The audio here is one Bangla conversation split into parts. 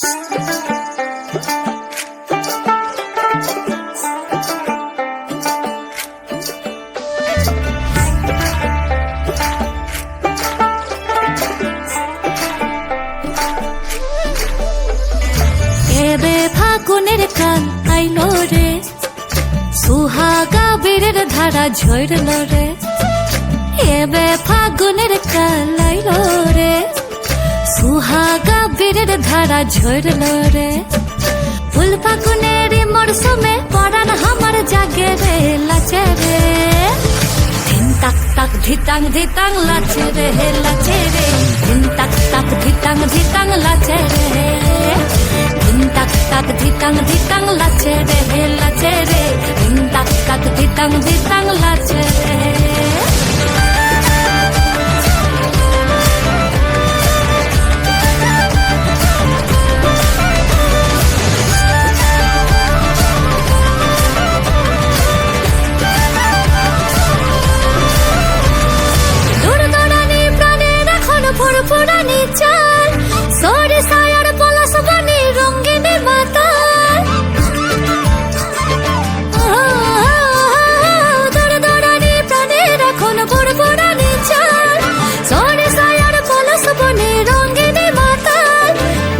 এবে ফাগুনের কাল আইলো রে, সুহাগা বীরের ধারা ঝরল রে। এবে ফাগুনের কাল আইলো রে। বীরের ধারা ঝরল রে। ফুল ফাগুনের মরশুমে পরান আমার জাগে রে, লাচে রে। তাক তাক, ধিতাং ধিতাং, লাচে রে লাচে রে। তাক তাক, ধিতাং ধিতাং, লাচে রে। তাক তাক, ধিতাং ধিতাং, লাচে রে লাচে রে। তাক তাক, ধিতাং ধিতাং, লাচে ফুরফুরানি চাল, সরে সায়ার পলাশ বানি রঙ্গিনী মাতাল। দূরদূরানি প্রাণের এখন সরে সায়ার পলাশ বানি রঙ্গিনী মাতাল।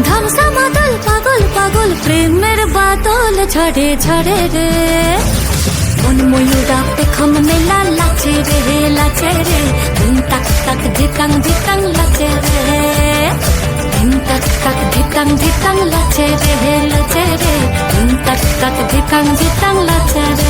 ধামসা পাগল পাগল, প্রেমের বাদল ঝড়ে ঝড়ে রে। মন ময়ূরা পেখম মেলা লাচে রে লাচে রে। ধিতাং ধিতাং লাচে রে লাচে রে ধিতাং ধিতাং লাচে রে